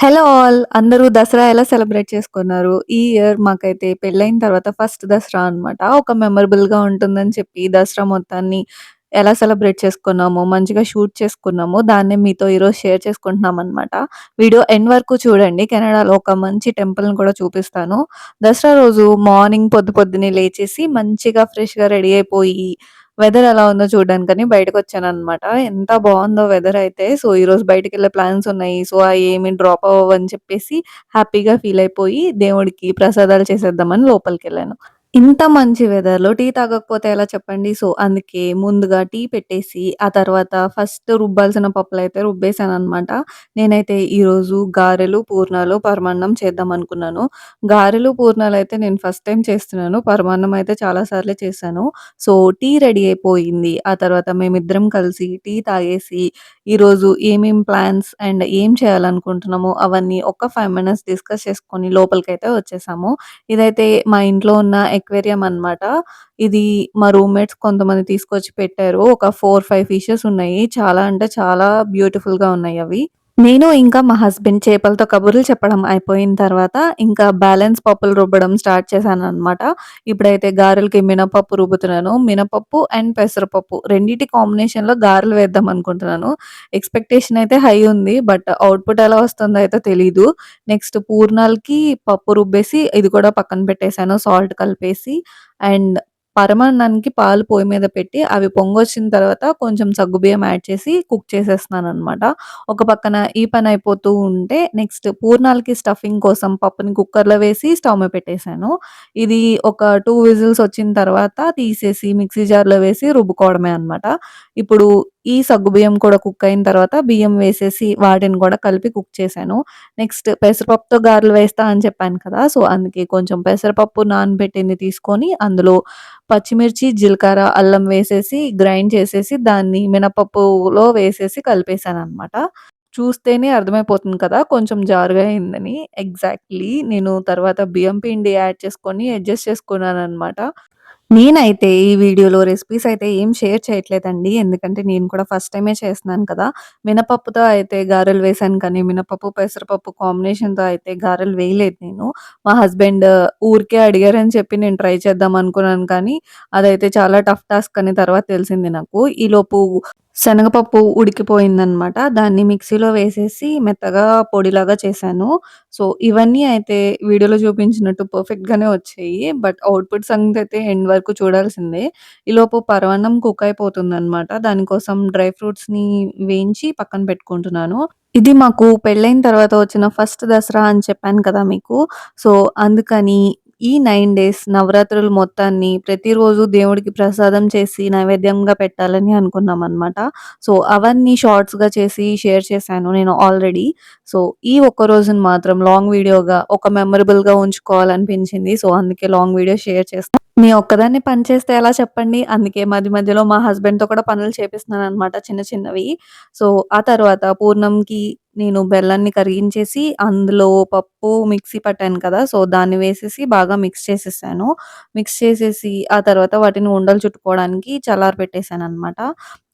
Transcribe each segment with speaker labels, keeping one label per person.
Speaker 1: Hello all! అందరూ దసరా ఎలా celebrate చేసుకున్నారు? ఈ ఇయర్ మాకైతే పెళ్ళైన తర్వాత ఫస్ట్ దసరా అనమాట. ఒక మెమరబుల్‌గా ఉంటుందని చెప్పి దసరా మొత్తాన్ని ఎలా సెలబ్రేట్ చేసుకున్నామో, మంచిగా షూట్ చేసుకున్నామో, దాన్నే మీతో ఈరోజు షేర్ చేసుకుంటున్నామనమాట. వీడియో ఎండ్ వరకు చూడండి. కెనడాలో ఒక మంచి టెంపుల్‌ని కూడా చూపిస్తాను. దసరా రోజు మార్నింగ్ పొద్దు పొద్దున్నే లేచేసి మంచిగా ఫ్రెష్‌గా రెడీ అయిపోయి వెదర్ ఎలా ఉందో చూడడానికని అనమాట ఎంత బాగుందో వెదర్ అయితే. సో, ఈరోజు బయటికెళ్ళే ప్లాన్స్ ఉన్నాయి. సో, అయేమి డ్రాప్ అవ్వని చెప్పేసి హ్యాపీగా ఫీల్ అయిపోయి దేవుడికి ప్రసాదాలు చేసేద్దామని లోపలికెళ్ళాను. ఇంత మంచి వెదర్‌లో టీ తాగకపోతే ఎలా చెప్పండి? సో, అందుకే ముందుగా టీ పెట్టేసి, ఆ తర్వాత ఫస్ట్ రుబ్బాల్సిన పప్పులైతే రుబ్బేసాననమాట. నేనైతే ఈరోజు గారెలు, పూర్ణాలు, పరమాన్నం చేద్దామనుకున్నాను. గారెలు, పూర్ణాలయితే నేను ఫస్ట్ టైమ్ చేస్తున్నాను. పరమాన్నం అయితే చాలా సార్లే చేశాను. సో, టీ రెడీ అయిపోయింది. ఆ తర్వాత మేమిద్దరం కలిసి టీ తాగేసి, ఈరోజు ఏమేం ప్లాన్స్ అండ్ ఏం చేయాలనుకుంటున్నామో అవన్నీ ఒక 5 మినిట్స్ డిస్కస్ చేసుకొని లోపలికైతే వచ్చేసాము. ఇదైతే మా ఇంట్లో ఉన్న ఎక్వేరియం అనమాట. ఇది మా రూమ్‌మేట్స్ కొంతమంది తీసుకొచ్చి పెట్టారు. ఒక 4, 5 ఫిషెస్ ఉన్నాయి. చాలా అంటే చాలా బ్యూటిఫుల్గా ఉన్నాయి అవి నేను ఇంకా మా హస్బెండ్ చేపలతో కబుర్లు చెప్పడం అయిపోయిన తర్వాత, ఇంకా బ్యాలెన్స్ పప్పులు రుబ్బడం స్టార్ట్ చేశాను అనమాట ఇప్పుడైతే గారెలకి మినపప్పు రుబ్బుతున్నాను. మినపప్పు అండ్ పెసరపప్పు రెండింటి కాంబినేషన్‌లో గారెలు వేద్దాం అనుకుంటున్నాను. ఎక్స్‌పెక్టేషన్ అయితే హై ఉంది. బట్ అవుట్‌పుట్ ఎలా వస్తుందో అయితే తెలీదు. నెక్స్ట్ పూర్ణాలకి పప్పు రుబ్బేసి ఇది కూడా పక్కన పెట్టేసాను సాల్ట్ కలిపేసి. అండ్ పరమాన్నానికి పాలు పొయ్యి మీద పెట్టి అవి పొంగొచ్చిన తర్వాత కొంచెం సగ్గుబియ్యం యాడ్ చేసి కుక్ చేసేస్తున్నాననమాట. ఒక పక్కన ఈ పని అయిపోతూ ఉంటే నెక్స్ట్ పూర్ణాలకి స్టఫింగ్ కోసం పప్పుని కుక్కర్‌లో వేసి స్టవ్ మీద పెట్టేసాను. ఇది ఒక టూ విజిల్స్ వచ్చిన తర్వాత తీసేసి మిక్సీ జార్‌లో వేసి రుబ్బుకోవడమే అనమాట. ఇప్పుడు ఈ సగ్గుబియ్యం కూడా కుక్ అయిన తర్వాత బియ్యం వేసేసి వాటిని కూడా కలిపి కుక్ చేశాను. నెక్స్ట్ పెసరపప్పుతో గారెలు వేస్తా అని చెప్పాను కదా! సో, అందుకే కొంచెం పెసరపప్పు నానబెట్టింది తీసుకొని అందులో పచ్చిమిర్చి, జీలకర్ర, అల్లం వేసేసి గ్రైండ్ చేసేసి దాన్ని మినపప్పులో వేసేసి కలిపేసాననమాట. చూస్తేనే అర్థమైపోతుంది కదా! కొంచెం జారుగా అయిందని. ఎగ్జాక్ట్‌లీ నేను తర్వాత బియ్యం పిండి యాడ్ చేసుకొని అడ్జస్ట్ చేసుకున్నాననమాట. నేనైతే ఈ వీడియోలో రెసిపీస్ అయితే ఏం షేర్ చేయట్లేదండి. ఎందుకంటే నేను కూడా ఫస్ట్ టైమే చేస్తున్నాను కదా! మినపప్పుతో అయితే గారెలు వేశాను కానీ, మినపప్పు, పెసరపప్పు కాంబినేషన్‌తో అయితే గారెలు వేయలేదు నేను. మా హస్బెండ్ ఊరికే అడిగారని చెప్పి నేను ట్రై చేద్దాం అనుకున్నాను కానీ, అదైతే చాలా టఫ్ టాస్క్ అని తర్వాత తెలిసింది నాకు. ఈలోపు శనగపప్పు ఉడికిపోయిందనమాట. దాన్ని మిక్సీలో వేసేసి మెత్తగా పొడిలాగా చేశాను. సో, ఇవన్నీ అయితే వీడియోలో చూపించినట్టు పర్ఫెక్ట్‌గానే వచ్చాయి. బట్ అవుట్‌పుట్ సంగతయితే ఎండ్ వరకు చూడాల్సిందే. ఈలోపు పరవన్నం కుక్ అయిపోతుందనమాట. దానికోసం డ్రై ఫ్రూట్స్‌ని వేయించి పక్కన పెట్టుకుంటున్నాను. ఇది మాకు పెళ్ళైన తర్వాత వచ్చిన ఫస్ట్ దసరా అని చెప్పాను కదా మీకు. సో, అందుకని ఈ నైన్ డేస్ నవరాత్రులు మొత్తాన్ని ప్రతిరోజు దేవుడికి ప్రసాదం చేసి నైవేద్యంగా పెట్టాలని అనుకున్నాం అనమాట సో, అవన్నీ షార్ట్స్‌గా చేసి షేర్ చేశాను నేను ఆల్రెడీ. సో, ఈ ఒక్క రోజుని మాత్రం లాంగ్ వీడియోగా ఒక మెమరబుల్‌గా ఉంచుకోవాలనిపించింది. సో, అందుకే లాంగ్ వీడియో షేర్ చేస్తాను నేను ఒక్కదాన్ని పని చేస్తే ఎలా చెప్పండి? అందుకే మధ్య మధ్యలో మా హస్బెండ్‌తో కూడా పనులు చేపిస్తున్నాను అనమాట చిన్న చిన్నవి. సో, ఆ తర్వాత పూర్ణంకి నేను బెల్లాన్ని కరిగించేసి అందులో పప్పు మిక్సీ పట్టాను కదా! సో, దాన్ని వేసేసి బాగా మిక్స్ చేసేసాను. మిక్స్ చేసేసి ఆ తర్వాత వాటిని ఉండలు చుట్టుకోవడానికి చల్లారబెట్టేసాననమాట.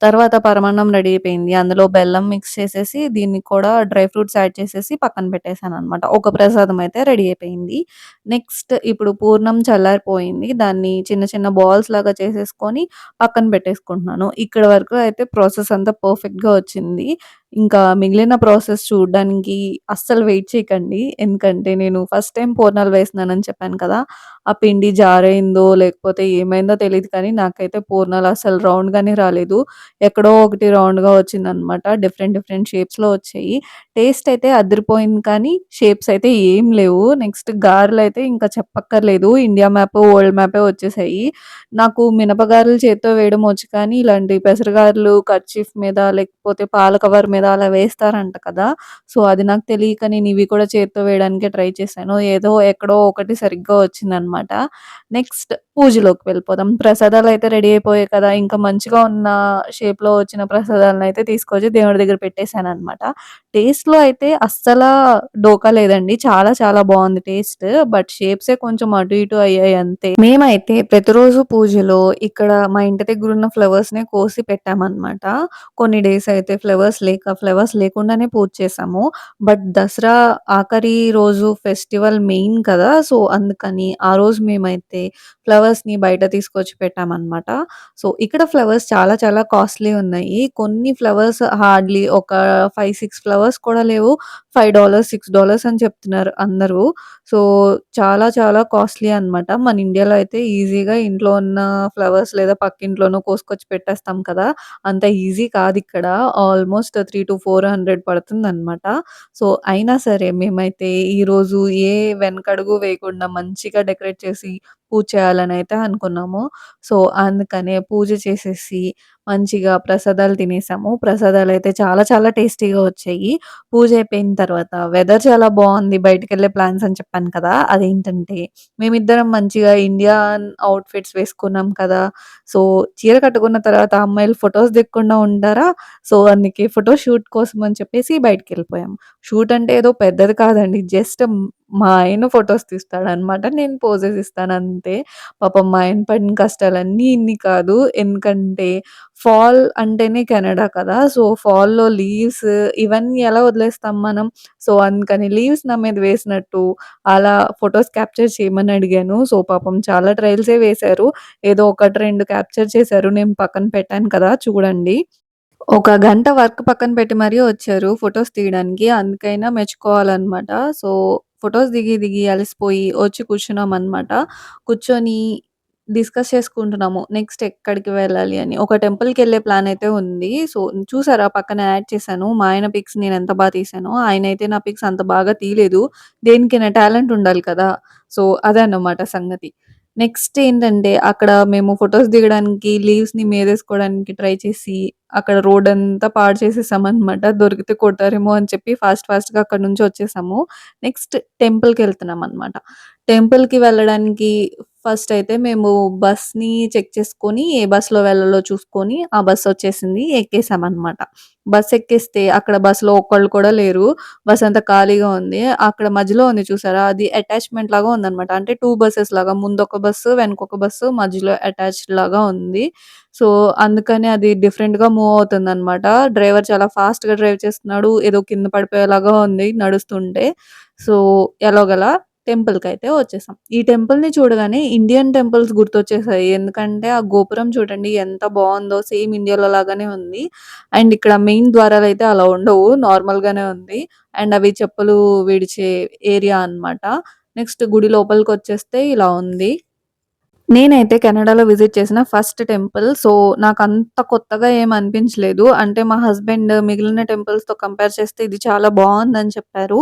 Speaker 1: తర్వాత పరమాన్నం రెడీ అయిపోయింది. అందులో బెల్లం మిక్స్ చేసేసి దీన్ని కూడా డ్రై ఫ్రూట్స్ యాడ్ చేసేసి పక్కన పెట్టేసాననమాట. ఒక ప్రసాదం అయితే రెడీ అయిపోయింది. నెక్స్ట్ ఇప్పుడు పూర్ణం చల్లారిపోయింది. దాన్ని చిన్న చిన్న బాల్స్ లాగా చేసేసుకొని పక్కన పెట్టేసుకుంటున్నాను. ఇక్కడ వరకు అయితే ప్రాసెస్ అంతా పర్ఫెక్ట్‌గా వచ్చింది. ఇంకా మిగిలిన ప్రాసెస్ చూడడానికి అస్సలు వెయిట్ చేయకండి. ఎందుకంటే నేను ఫస్ట్ టైమ్ పూర్ణాలు వేసినానని చెప్పాను కదా! ఆ పిండి జారైందో లేకపోతే ఏమైందో తెలియదు కానీ నాకైతే పూర్ణాలు అసలు రౌండ్‌గానే రాలేదు. ఎక్కడో ఒకటి రౌండ్‌గా వచ్చిందనమాట. డిఫరెంట్ డిఫరెంట్ షేప్స్‌లో వచ్చాయి. టేస్ట్ అయితే అదిరిపోయింది కానీ షేప్స్ అయితే ఏం లేవు. నెక్స్ట్ గారెలు అయితే ఇంకా చెప్పక్కర్లేదు. ఇండియా మ్యాప్, వరల్డ్ మ్యాపే వచ్చేసాయి. నాకు మినపగారెలు చేత్తో వేయడం వచ్చు కానీ ఇలాంటి పెసరగారెలు కర్చీఫ్ మీద లేకపోతే పాల కవర్ మీద అలా వేస్తారంట కదా! సో, అది నాకు తెలియక నేను ఇవి కూడా చేత్తో వేయడానికే ట్రై చేశాను. ఏదో ఎక్కడో ఒకటి సరిగ్గా వచ్చిందనమాట. నెక్స్ట్ పూజలోకి వెళ్ళిపోదాం. ప్రసాదాలు అయితే రెడీ అయిపోయాయి కదా! ఇంకా మంచిగా ఉన్న షేప్‌లో వచ్చిన ప్రసాదాలనైతే తీసుకొచ్చి దేవుడి దగ్గర టేస్ట్ టేస్ట్‌లో అయితే అస్సలా డోకా లేదండి. చాలా చాలా బాగుంది టేస్ట్. బట్ షేప్సే కొంచెం అటు ఇటు అయ్యాయి అంతే. మేమైతే ప్రతిరోజు పూజలో ఇక్కడ మా ఇంటి దగ్గర ఉన్న ఫ్లవర్స్‌నే కోసి పెట్టామనమాట. కొన్ని డేస్ అయితే ఫ్లవర్స్ లేక ఫ్లవర్స్ లేకుండానే పూజ చేసాము బట్ దసరా ఆఖరి రోజు ఫెస్టివల్ మెయిన్ కదా! సో, అందుకని ఆ రోజు మేమైతే ఫ్లవర్స్‌ని బయట తీసుకొచ్చి పెట్టామనమాట. సో, ఇక్కడ ఫ్లవర్స్ చాలా చాలా కాస్ట్‌లీ ఉన్నాయి. కొన్ని ఫ్లవర్స్ హార్డ్‌లీ ఒక 5, 6 ఫ్లవర్స్ కూడా లేవు. $5, $6 అని చెప్తున్నారు అందరూ. సో, చాలా చాలా కాస్ట్‌లీ అనమాట. మన ఇండియాలో అయితే ఈజీగా ఇంట్లో ఉన్న ఫ్లవర్స్ లేదా పక్కింట్లోనో కోసుకొచ్చి పెట్టేస్తాం కదా! అంత ఈజీ కాదు ఇక్కడ ఆల్మోస్ట్ 300-400 పడుతుందనమాట. సో, అయినా సరే మేమైతే ఈరోజు ఏ వెనకడుగు వేయకుండా మంచిగా డెకరేట్ చేసి పూజ చేయాలని అయితే అనుకున్నాము. సో, అందుకనే పూజ చేసేసి మంచిగా ప్రసాదాలు తినేసాము. ప్రసాదాలు అయితే చాలా చాలా టేస్టీగా వచ్చాయి. పూజ అయిపోయిన తర్వాత వెదర్ చాలా బావుంది. బయటికెళ్ళే ప్లాన్స్ అని చెప్పాను కదా! అదేంటంటే మేమిద్దరం మంచిగా ఇండియన్ అవుట్‌ఫిట్స్ వేసుకున్నాం కదా! సో, చీర కట్టుకున్న తర్వాత అమ్మాయిలు ఫొటోస్ దిక్కుండా ఉంటారా? సో, అందుకే ఫోటో షూట్ కోసం అని చెప్పేసి బయటికెళ్ళిపోయాం. షూట్ అంటే ఏదో పెద్దది కాదండి. జస్ట్ మా ఆయన ఫోటోస్ తీస్తాడనమాట. నేను పోజెస్ ఇస్తాను అంతే పాపం మా ఆయన పడిన కష్టాలన్నీ ఇన్ని కాదు. ఎందుకంటే ఫాల్ అంటేనే కెనడా కదా! సో, ఫాల్‌లో లీవ్స్ ఇవన్నీ ఎలా వదిలేస్తాం మనం? సో, అందుకని లీవ్స్ నా మీద వేసినట్టు అలా ఫొటోస్ క్యాప్చర్ చేయమని అడిగాను. సో, పాపం చాలా ట్రయల్సే వేశారు. ఏదో ఒకటి రెండు క్యాప్చర్ చేశారు. నేను పక్కన పెట్టాను కదా! చూడండి. ఒక గంట వర్క్ పక్కన పెట్టి మరీ వచ్చారు ఫొటోస్ తీయడానికి. అందుకైనా మెచ్చుకోవాలన్నమాట సో, ఫొటోస్ దిగి దిగి అలసిపోయి వచ్చి కూర్చున్నాం అనమాట కూర్చొని డిస్కస్ చేసుకుంటున్నాము. నెక్స్ట్ ఎక్కడికి వెళ్ళాలి అని. ఒక టెంపుల్‌కెళ్ళే ప్లాన్ అయితే ఉంది. సో, చూసారా పక్కన యాడ్ చేశాను. మా ఆయన పిక్స్ నేనెంత బా తీశానో. ఆయనైతే నా పిక్స్ అంత బాగా తీయలేదు. దేనికైనా టాలెంట్ ఉండాలి కదా! సో, అదన్నమాట సంగతి. నెక్స్ట్ ఏంటంటే అక్కడ మేము ఫోటోస్ దిగడానికి లీవ్స్‌ని మీదేసుకోవడానికి ట్రై చేసి అక్కడ రోడంతా పాడు చేసేసామనమాట. దొరికితే కొడతారేమో అని చెప్పి ఫాస్ట్ ఫాస్ట్‌గా అక్కడి నుంచి వచ్చేసాము. నెక్స్ట్ టెంపుల్‌కెళ్తున్నామనమాట. టెంపుల్‌కి వెళ్ళడానికి ఫస్ట్ అయితే మేము బస్‌ని చెక్ చేసుకొని, ఏ బస్‌లో వెళ్ళాలో చూసుకొని, ఆ బస్ వచ్చేసింది. ఎక్కేసామన్నమాట బస్ ఎక్కేస్తే అక్కడ బస్సులో ఒక్కళ్ళు కూడా లేరు. బస్ అంతా ఖాళీగా ఉంది. అక్కడ మధ్యలో ఉంది చూసారా? అది అటాచ్‌మెంట్ లాగా ఉందన్నమాట అంటే టూ బస్సెస్ లాగా ముందొక బస్సు, వెనకొక బస్సు మధ్యలో అటాచ్డ్ లాగా ఉంది. సో, అందుకని అది డిఫరెంట్‌గా మూవ్ అవుతుందనమాట. డ్రైవర్ చాలా ఫాస్ట్‌గా డ్రైవ్ చేస్తున్నాడు. ఏదో కింద పడిపోయేలాగా ఉంది నడుస్తుంటే. సో, ఎలాగోలా టెంపుల్కి అయితే వచ్చేసాం. ఈ టెంపుల్‌ని చూడగానే ఇండియన్ టెంపుల్స్ గుర్తొచ్చేసాయి. ఎందుకంటే ఆ గోపురం చూడండి ఎంత బాగుందో సేమ్ ఇండియాలో లాగానే ఉంది. అండ్ ఇక్కడ మెయిన్ ద్వారాలు అయితే అలా ఉండవు. నార్మల్‌గానే ఉంది. అండ్ అవి చెప్పులు విడిచే ఏరియా అనమాట. నెక్స్ట్ గుడి లోపలికి వచ్చేస్తే ఇలా ఉంది. నేనైతే కెనడాలో విజిట్ చేసిన ఫస్ట్ టెంపుల్. సో, నాకు అంత కొత్తగా ఏం అనిపించలేదు. అంటే మా హస్బెండ్ మిగిలిన టెంపుల్స్‌తో కంపేర్ చేస్తే ఇది చాలా బాగుందని చెప్పారు.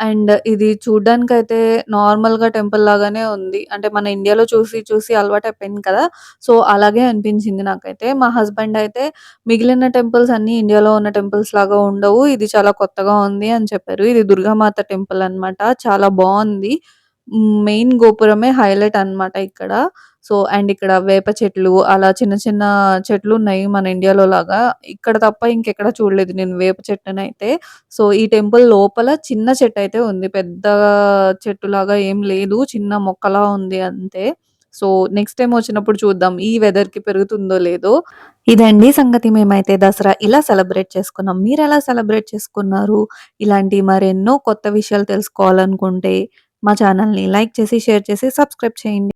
Speaker 1: అండ్ ఇది చూడ్డానికైతే నార్మల్‌గా టెంపుల్ లాగానే ఉంది. అంటే మన ఇండియాలో చూసి చూసి అలవాటయిపోయింది కదా! సో, అలాగే అనిపించింది నాకైతే. మా హస్బెండ్ అయితే మిగిలిన టెంపుల్స్ అన్నీ ఇండియాలో ఉన్న టెంపుల్స్ లాగా ఉండవు. ఇది చాలా కొత్తగా ఉంది అని చెప్పారు. ఇది దుర్గామాత టెంపుల్ అనమాట. చాలా బాగుంది మెయిన్ గోపురమే హైలైట్ అనమాట ఇక్కడ. సో, అండ్ ఇక్కడ వేప చెట్లు అలా చిన్న చిన్న చెట్లు ఉన్నాయి మన ఇండియాలో లాగా. ఇక్కడ తప్ప ఇంకెక్కడ చూడలేదు నేను వేప చెట్టునైతే. సో, ఈ టెంపుల్ లోపల చిన్న చెట్టయితే ఉంది. పెద్ద చెట్టులాగా ఏం లేదు. చిన్న మొక్కలా ఉంది అంతే. సో, నెక్స్ట్ టైమ్ వచ్చినప్పుడు చూద్దాం. ఈ వెదర్‌కి పెరుగుతుందో లేదో. ఇదండి సంగతి. మేమైతే దసరా ఇలా సెలబ్రేట్ చేసుకున్నాం. మీరెలా సెలబ్రేట్ చేసుకున్నారు? ఇలాంటి మరెన్నో కొత్త విషయాలు తెలుసుకోవాలనుకుంటే మా ఛానెల్‌ని లైక్ చేసి, షేర్ చేసి, సబ్స్క్రైబ్ చేయండి.